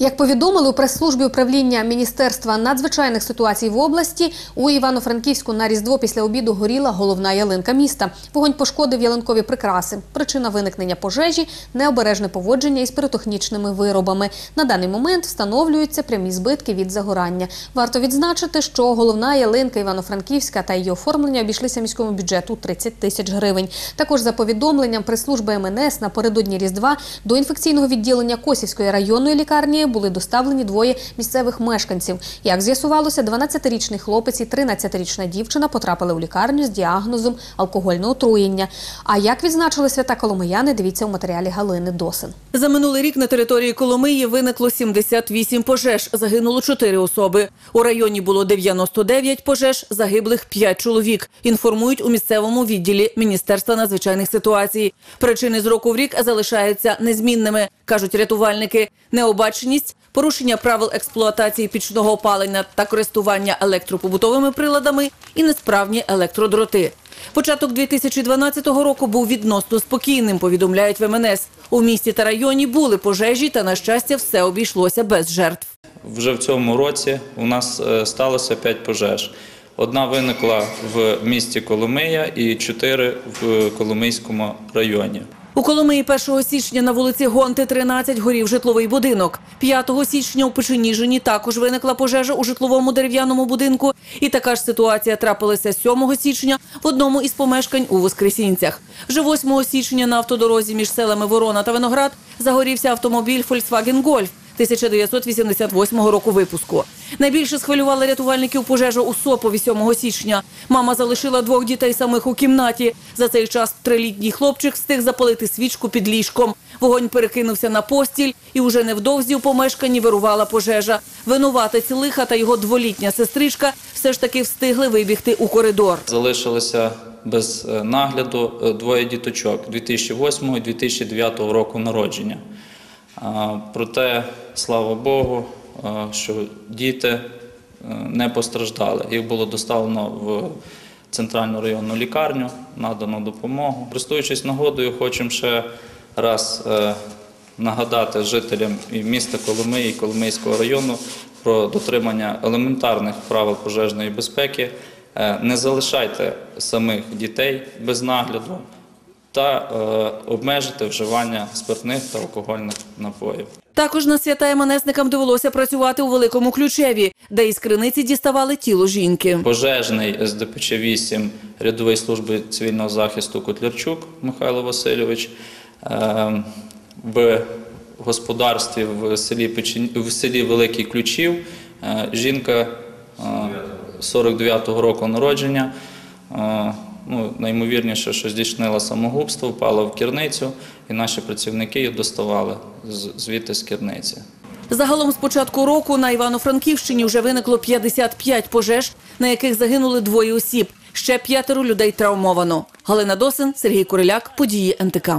Як повідомили у прес-службі управління Міністерства надзвичайних ситуацій в області, у Івано-Франківську на Різдво після обіду горіла головна ялинка міста. Вогонь пошкодив ялинкові прикраси. Причина виникнення пожежі необережне поводження із піротехнічними виробами. На даний момент встановлюються прямі збитки від загорання. Варто відзначити, що головна ялинка Івано-Франківська та її оформлення обійшлися міському бюджету 30 тисяч гривень. Також за повідомленням прес-служби МНС напередодні Різдва до інфекційного відділення Косівської районної лікарні були доставлені двоє місцевих мешканців. Як з'ясувалося, 12-річний хлопець і 13-річна дівчина потрапили у лікарню з діагнозом алкогольне отруєння. А як відзначили свята Коломияни, дивіться у матеріалі Галини Досин. За минулий рік на території Коломиї виникло 78 пожеж, загинуло 4 особи. У районі було 99 пожеж, загиблих 5 чоловік. Інформують у місцевому відділі Міністерства надзвичайних ситуацій. Причини з року в рік залишаються незмінними, кажуть рятувальники. Необаченість, порушення правил експлуатації пічного опалення та користування електропобутовими приладами і несправні електродроти. Початок 2012 року був відносно спокійним, повідомляють в МНС. У місті та районі були пожежі, та на щастя, все обійшлося без жертв. Вже в цьому році у нас е, сталося 5 пожеж. Одна виникла в місті Коломия і чотири в Коломийському районі. У Коломиї 1 січня на вулиці Гонти 13 горів житловий будинок. 5 січня у Печеніжині також виникла пожежа у житловому дерев'яному будинку. І така ж ситуація трапилася 7 січня в одному із помешкань у Воскресінцях. Вже 8 січня на автодорозі між селами Ворона та Виноград загорівся автомобіль Volkswagen Golf 1988 року випуску. Найбільше схвилювали рятувальників пожежа у Сопові 7 січня. Мама залишила двох дітей самих у кімнаті. За цей час трилітній хлопчик встиг запалити свічку під ліжком. Вогонь перекинувся на постіль, і уже невдовзі у помешканні вирувала пожежа. Винуватець лиха та його дволітня сестричка все ж таки встигли вибігти у коридор. Залишилося без е, нагляду е, двоє діточок 2008 і 2009 року народження. Проте, слава Богу, що діти е, не постраждали. Їх було доставлено в центральну районну лікарню, надано допомогу. Користуючись нагодою, хочемо ще раз е, нагадати жителям і міста Коломиї, і Коломийського району про дотримання елементарних правил пожежної безпеки. Е, Не залишайте самих дітей без нагляду та е, обмежити вживання спиртних та алкогольних напоїв. Також на свята МНСникам довелося працювати у Великому Ключеві, де із криниці діставали тіло жінки. Пожежний СДПЧ 8 рядової служби цивільного захисту Котлярчук Михайло Васильович е, в господарстві в селі Печен... в селі Великий Ключів. е, Жінка е, 49-го року народження. Ну, наймовірніше, що здійснила самогубство, впала в керницю, і наші працівники її доставали звідти з керниці. Загалом з початку року на Івано-Франківщині вже виникло 55 пожеж, на яких загинули двоє осіб. Ще п'ятеро людей травмовано. Галина Досин, Сергій Куриляк, події НТК.